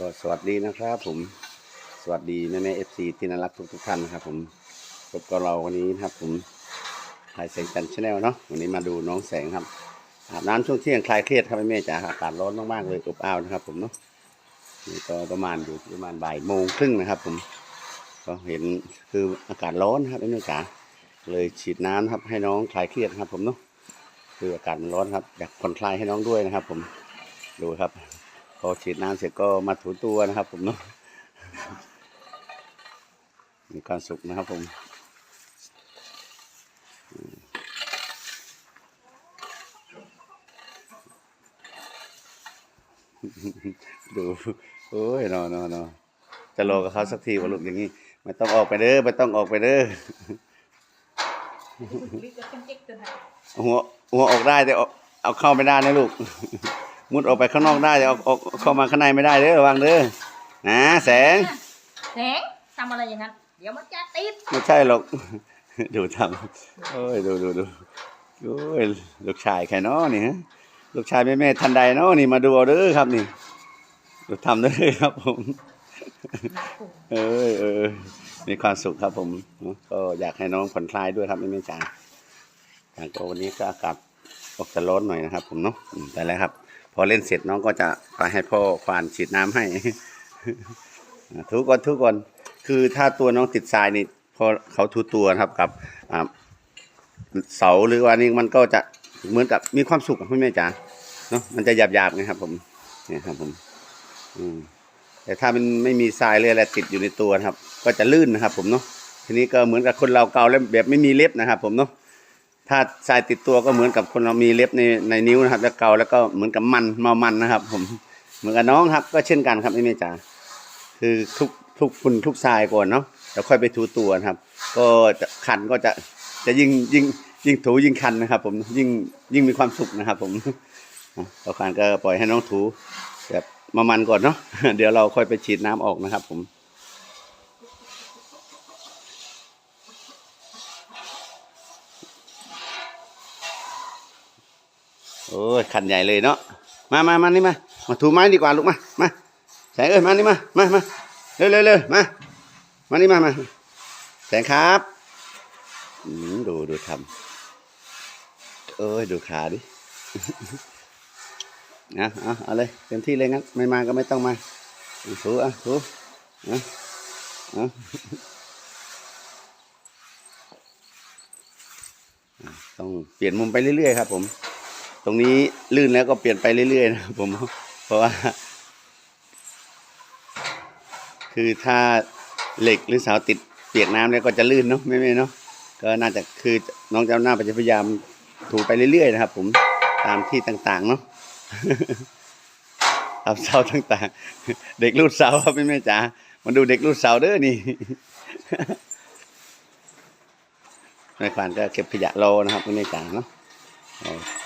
ก็สวัสดีนะครับผมสวัสดีแม่แม่เอฟซีที่น่ารักทุกทุกท่านนะครับผมพบกับเราวันนี้นะครับผมถ่ายแสงจันทร์ชาแนลเนาะวันนี้มาดูน้องแสงครับอาบน้ำช่วงเที่ยงคลายเครียดครับแม่แม่จ๋าอากาศร้อนมากๆเลยอบอ้าวนะครับ ผมเนาะนี่ก็ประมาณอยู่ประมาณบ่ายโมงครึ่งนะครับ ผม ก็เห็นคืออากาศร้อนครับแม่แม่จ๋าเลยฉีดน้ำครับให้น้องคลายเครียดครับ ผมเนาะคืออากาศมันร้อนครับอยากผ่อนคลายให้น้องด้วยนะครับ ผมดูครับ พอฉีดน้ำเสร็จก็มาถูตัวนะครับผมเนาะมีความสุขนะครับผมดูโอ้ยนอนนอนนอนจะรอกับเขาสักทีว่าลูกอย่างนี้ไม่ต้องออกไปเด้อไม่ต้องออกไปเด้อหัวหัวออกได้แต่เอาเอาเข้าไม่ได้นะลูก มุดออกไปข้างนอกได้แต่เอาออกเข้ามาข้างในไม่ได้เด้อระวังเด้อนะแสง แสงทำอะไรอย่างนั้น เดี๋ยวมันจะติดไม่ใช่หรอก ดูทำโอ้ยดูดูดูโอ้ยลูกชายใครเนาะนี่ฮะลูกชายแม่แม่ทันใดเนาะนี่มาดูเอาเด้อครับนี่ดูทำเด้อครับผมเออเออมีความสุขครับผมเนอะก็อยากให้น้องผ่อนคลายด้วยครับแม่แม่จ๋าแต่ก็วันนี้ก็อากาศออกจะร้อนหน่อยนะครับ ผมเนาะอืมแต่แล้วครับ พอเล่นเสร็จน้องก็จะไปให้พ่อควานฉีดน้ำให้ ทุกคนทุกคนคือถ้าตัวน้องติดทรายนี่พอเขาทูตัวครับกับเสาหรือว่านี่มันก็จะเหมือนกับมีความสุขอะพี่แม่จ๋าเนาะมันจะหยาบหยาบนะครับ ผมเนี่ยครับผมอืมแต่ถ้ามันไม่มีทรายเลยอะไรติดอยู่ในตัวครับ ก็จะลื่นนะครับ ผมเนาะทีนี้ก็เหมือนกับคนเราเกาแล้วแบบไม่มีเล็บนะครับ ผมเนาะ ถ้าทรายติดตัวก็เหมือนกับคนเรามีเล็บในในนิ้วนะครับแล้วเกาแล้วก็เหมือนกับมันเมามันนะครับ ผมเหมือนกับน้องครับ ก็เช่นกันครับไม่จ๋าคือทุกทุกฝุ่นทุกทรายก่อนเนาะแล้วค่อยไปถูตัวนะครับ ก็จะคันก็จะจะยิ่งยิ่งยิ่งถูยิ่งคันนะครับ ผมยิ่งยิ่งมีความสุขนะครับ ผมต่อการก็ปล่อยให้น้องถูแบบมามันก่อนเนาะเดี๋ยวเราค่อยไปฉีดน้ำออกนะครับ ผม อ้ยขันใหญ่เลยเนาะมามามานี่มา มาถูไม้ดีกว่าลูกมา มาแสงเอ้ยมานี่มา มามาเร็วเร็วเร็วมา มานี่มามาแสงครับดูดูทำเอ้ยดูขาดินะเอาเอาเลยเต็มที่เลยงั้นไม่มาก็ไม่ต้องมาถูอะถูอะอะต้องเปลี่ยนมุมไปเรื่อยๆครับผม ตรงนี้ลื่นแล้วก็เปลี่ยนไปเรื่อยๆนะผม เพราะว่า คือถ้าเหล็กหรือเสาติดเปียกน้ำแล้วก็จะลื่นเนาะไม่ไม่เนาะก็น่าจะคือน้องเจ้าหน้าจะพยายามถูไปเรื่อยๆนะครับ ผมตามที่ต่างๆเนาะตามเสาต่างๆ เด็กรูดเสาครับแม่แม่จ๋ามาดูเด็กรูดเสาเด้อนี่แม่ควานก็เก็บขยะรอนะครับแม่แม่จ๋าเนาะ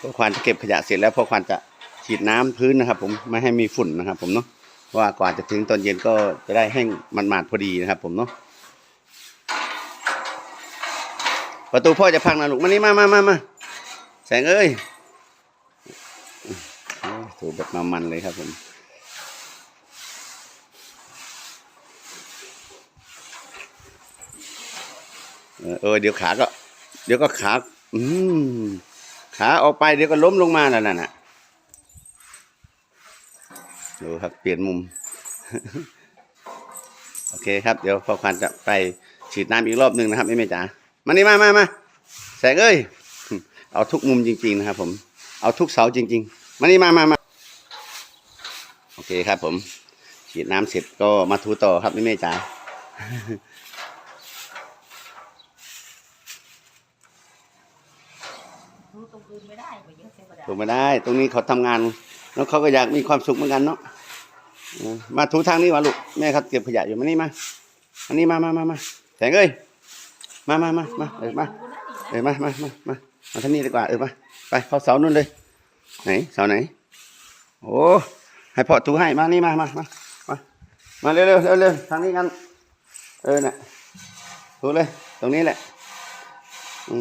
พ่อควานจะเก็บขยะเสร็จแล้วพ่อควานจะฉีดน้ำพื้นนะครับ ผมไม่ให้มีฝุ่นนะครับ ผมเนาะว่ากว่าจะถึงตอนเย็นก็จะได้แห้งมันมาดพอดีนะครับ ผมเนาะประตูพ่อจะพังนะลูกมานี่มามามามาแสงเอ้ยโอ้ยถูแบบมามันเลยครับผมเออเออเดี๋ยวขาก็ เดี๋ยวก็ขา อืม ขาออกไปเดี๋ยวก็ล้มลงมาแล้วนั่นน่ะดูครับเปลี่ยนมุม โอเคครับ เดี๋ยวพ่อควานจะไปฉีดน้ำอีกรอบหนึ่งนะครับแม่แม่จ๋ามานี่มามามาแสงเอ้ย เอาทุกมุมจริง ๆ นะครับ ผม เอาทุกเสาจริง ๆ มานี่มามามาโอเคครับ ผม ฉีดน้ำเสร็จก็มาถูต่อครับแม่แม่จ๋า รู้ตรงอื่นไม่ได้ไปเยอะเสียก็ได้ ถูกไม่ได้ ตรงนี้เขาทำงานแล้วเขาก็อยากมีความสุขเหมือนกันเนาะมาถูทางนี้วะลูกแม่เขาเก็บขยะอยู่มานี่มาอันนี้มามามามาแสงเอ้ยมามามามาเออมาเออมามามามามาทางนี้ดีกว่าเออมาไปเข้าเสานู่นเลยไหนเสาไหนโอ้ให้พ่อถูให้มานี่มามามามามาเร็วเร็วเร็วเร็วทางนี้กันเออน่ะถูเลย ตรงนี้แหละ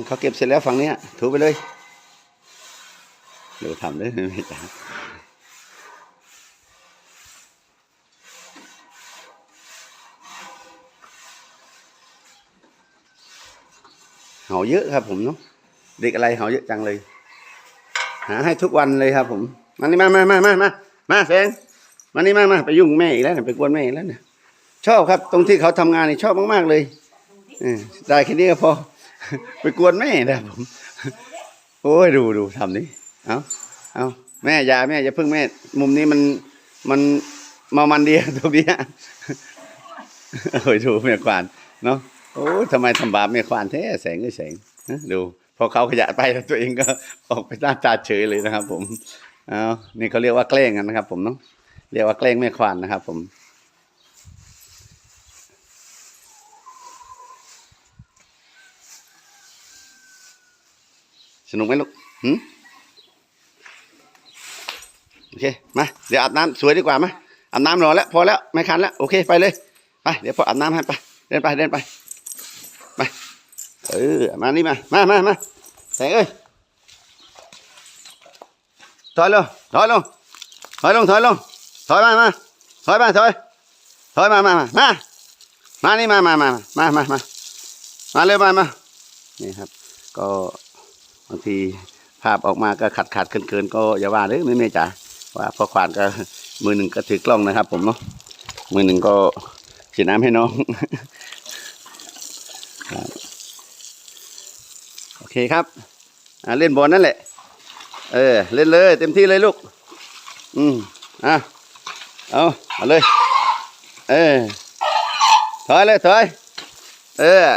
เขาเก็บเสร็จแล้วฝั่งนี้ถูไปเลย หนูทำได้ไหมจ๊ะเห่าเยอะครับผมเนาะเด็กอะไรเห่าเยอะจังเลย หาให้ทุกวันเลยครับ ผมมานี่มามามามามามาแฟงมานี่มามาไปยุ่งแม่อีกแล้วเนี่ยไปกวนแม่อีกแล้วเนี่ยชอบครับ ตรงที่เขาทำงานนี่ชอบมากๆเลยอได้แค่นี้ก็พอ ไปกวนแม่นะผม โอ้ยดูดูทำนี่ เอาเอาแม่ยาแม่อย่าพิ่งแม่ มุมนี้มันมันมามันเดียวตรงเนี้ยโอ้ยดูแม่ควานเนาะโอ้ทำไมทำบาปแม่ควานแท้แสงก็แสงดูพอเขาขยะไปแล้วตัวเองก็ออกไปหน้าตาเฉยเลยนะครับ ผมเอานี่เขาเรียกว่าแกล้งกันนะครับ ผมเนาะเรียกว่าแกล้งแม่ควานนะครับ ผมสนุกไหมลูกหืม โอเคมาเดี๋ยวอาบน้ำสวยดีกว่ามอาบน้ำรอแล้วพอแล้วไม่คันแล้วโอเคไปเลยไปเดี๋ยวพออาบน้ำให้ไปเดินไปเดินไปไปเออมานี่มามามามาแสงเอ้ยถอยลงถอยลงถอยลงถอยลงถอยมามาถอยมาถอยถอยมามามามามานี่มามามามามามามาเร็วมามานี่ครับ ก็บางทีภาพออกมาก็ขัดขัดเกินเกินก็อย่าว่าเลยไม่แม่จ๋า ว่าพ่อควานก็มือหนึ่งก็ถือกล้องนะครับ ผมเนาะมือหนึ่งก็ฉีดน้ำให้น้องโอเคครับเล่นบอลนั่นแหละ เออ เล่นเลย เต็มที่เลยลูก อืมอะเอาเอาเลย เออถอยเลยถอยเออ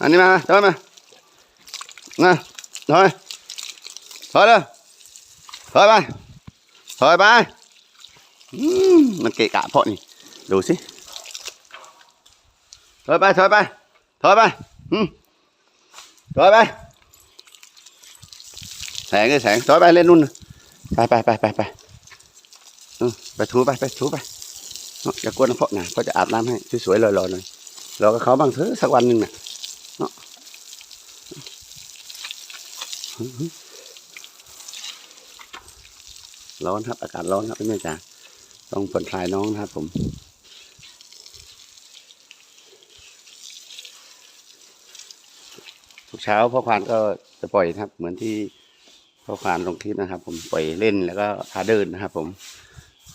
อันนี้มาถอยมา นะถอยถอยเลยถอยไปถอยไปอืมมันเกะกะเพราะนี่ดูสิถอยไปถอยไปถอยไปอืมถอยไปแสงเลยแสงถอยไปเล่นนู่นไปไปไปไปไปไปถูไปไปถูไปเนาะอย่ากวนเพราะนะเขาจะอาบน้ำให้สวยๆลอยๆหน่อยรอกับเขาบ้างเถอะสักวันหนึ่งน่ะ ร้อนครับ อากาศร้อนครับพี่แม่จ๋าต้องผ่อนคลายน้องนะครับผมทุกเช้าพ่อควานก็จะปล่อยนะครับ เหมือนที่พ่อควานลงคลิปนะครับ ผมปล่อยเล่นแล้วก็พาเดินนะครับ ผม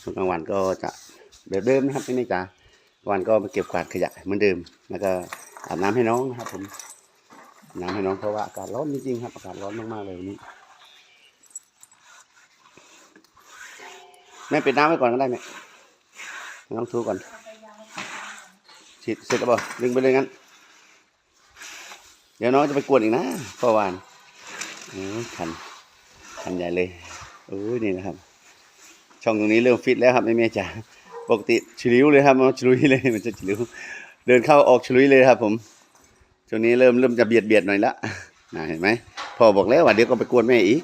ช่วงกลางวันก็จะแบบเดิมนะครับพี่แม่จ๋าวันก็มาเก็บกวาดขยะเหมือนเดิม แล้วก็อาบน้ำให้น้องนะครับผม น้ำให้น้องเพราะว่าอากาศร้อนจริงๆครับอากาศร้อนมากๆเลยวันนี้แม่ปิดน้ำไว้ก่อนก็ได้แม่ให้น้องทูก่อนฉีดเสร็จแล้วบ่ดึงไปเลยงั้น เดี๋ยวน้องจะไปกวนอีกนะพ่อวานโอ้ยคันคันใหญ่เลยโอ้ยนี่นะครับ ช่องตรงนี้เริ่มฟิตแล้วครับแม่แม่จ๋าปกติฉลิวเลยครับมันฉลุยเลยมันจะฉลิวเดินเข้าออกฉลุยเลยครับผม ช่วงนี้เริ่มเริ่มจะเบียดเบียดหน่อยละนะเห็นไหมพ่อบอกแล้วว่าเดี๋ยวก็ไปกวนแม่อีก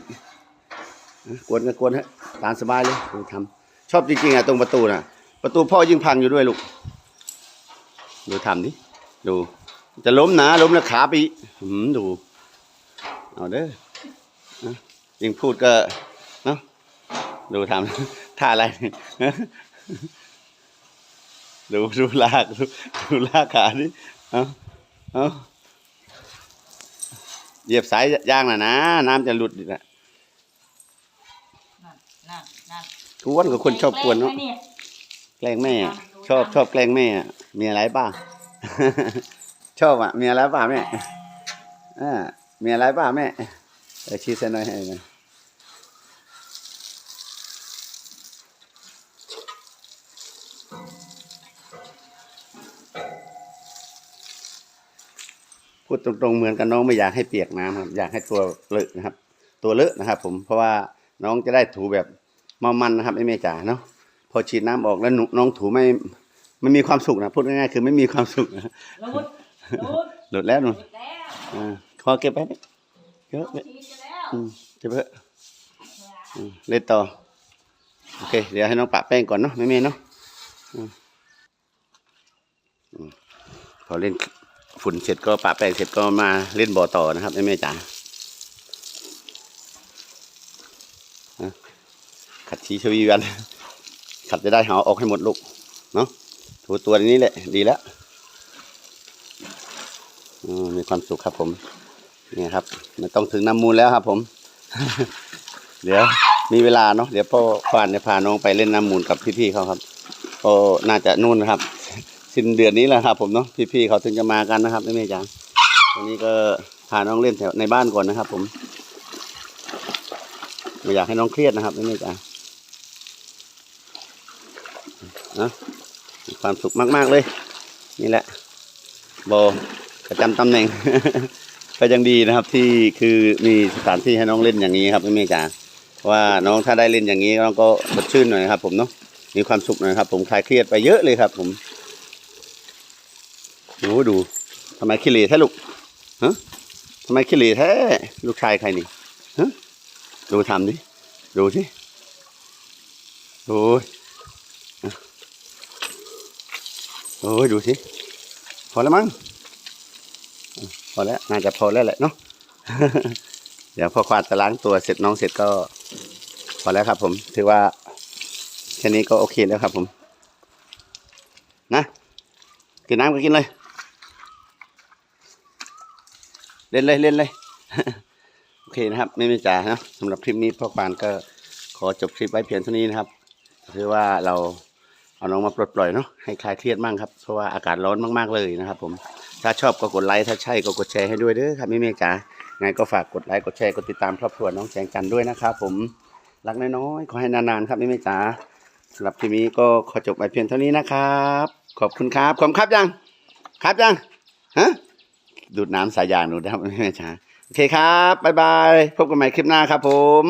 กวนก็กวนฮะตามสบายเลยดูทำชอบจริงๆอะตรงประตูน่ะ ประตูพ่อยิ่งพังอยู่ด้วยลูกดูทำดิดู จะล้มนะล้มแล้วขาไปอีกหืมดู เอาเด้อยิ่งพูดก็เนาะดูทำท่าอะไรดูดูลากดูดูลากขาดิเอาเอา เหยียบสายยางน่ะนะ น้ำจะหลุดอีกนะนั่นนั่นนั่นกวนกับคนชอบกวนเนาะแกล้งไหมยแกล้งแม่อะชอบชอบแกล้งแม่อะมีอะไรบ้าง ชอบอะมีอะไรบ้างแม่อ่ามีอะไรบ้างแม่เออชี้เส้นหน่อยให้หน่อย พูดตรงๆเหมือนกันน้องไม่อยากให้เปียกน้ำครับอยากให้ตัวเลอะนะครับ ตัวเลอะนะครับ ผมเพราะว่าน้องจะได้ถูแบบเมามันนะครับไอ้แม่จ๋าเนาะพอฉีดน้ำออกแล้วหนูน้องถูไม่ไม่มีความสุขนะพูดง่ายๆคือไม่มีความสุขนะรูดรูดหลุดแล้วหนูเก็บแล้วอ่าขอเก็บไปนี่เยอะฉีดไปแล้วอืมเก็บไปเถอะอืมเล่นต่อโอเค เดี๋ยวให้น้องปะแป้งก่อนเนาะแม่เมย์เนาะอืมอืมพอเล่น ฝุ่นเสร็จก็ปะแป้งเสร็จก็มาเล่นบ่อต่อนะครับแม่จ๋าขัดชีชวีวันขัดจะได้หาออกให้หมดลูกเนาะถูตัวนี้แหละ ดีแล้วมีความสุขครับผมนี่ครับไม่ต้องถึงน้ำมูลแล้วครับ ผม เดี๋ยวมีเวลาเนาะเดี๋ยวพ่อควานจะพาน้องไปเล่นน้ำมูลกับพี่ๆเขาครับก็น่าจะนู่นนะครับ สิ้นเดือนนี้แหละครับ ผมเนาะพี่ๆเขาถึงจะมากันนะครับแม่จ๋าวันนี้ก็พาน้องเล่นแถวในบ้านก่อนนะครับ ผมไม่อยากให้น้องเครียดนะครับแม่จ๋านะความสุขมาก ๆ เลย นี่แหละโบประจำตำแหน่ง ก็ยังดีนะครับที่คือมีสถานที่ให้น้องเล่นอย่างนี้ครับแม่จ๋าว่าน้องถ้าได้เล่นอย่างนี้น้องก็สดชื่นหน่อยครับ ผมเนาะมีความสุขหน่อยครับ ผมคลายเครียดไปเยอะเลยครับ ผม โอ้ดูทำไมขี้เหร่แท้ลูกฮะทำไมขี้เหร่แท้ลูกชายใครนี่ฮะดูทำดิดูสิโอ้ยโอ้ยดูสิพอแล้วมั้งพอแล้วน่าจะพอแล้วแหละเนาะเดี๋ยวพอควาดจะล้างตัวเสร็จน้องเสร็จก็ พอแล้วครับ ผมถือว่าแค่นี้ก็โอเคแล้วครับ ผม นะกินน้ำก็กินเลย เล่นเลยเล่นเลย โอเคนะครับไม่ไม่จ๋านะสำหรับคลิปนี้พ่อควานก็ขอจบคลิปไว้เพียงเท่านี้นะครับถือว่าเราเอาน้องมาปลดปล่อยเนาะให้คลายเครียดมั่งครับเพราะว่าอากาศร้อนมากๆเลยนะครับ ผมถ้าชอบก็กดไลค์ถ้าใช่ก็กดแชร์ให้ด้วยเด้อครับแม่เมย์จ๋าไงก็ฝากกดไลค์กดแชร์กดติดตามครอบครัวน้องแจงจันด้วยนะครับผมรักน้อยๆขอให้นานๆครับแม่เมย์จ๋าสำหรับคลิปนี้ก็ขอจบไปเพียงเท่านี้นะครับ ขอบคุณครับขอบคุณครับยัง ครับยังฮะ ดูดน้ำสายยางดูนะครับแม่เมย์จ๋าโอเคครับบ๊ายบาย พบกันใหม่คลิปหน้าครับผม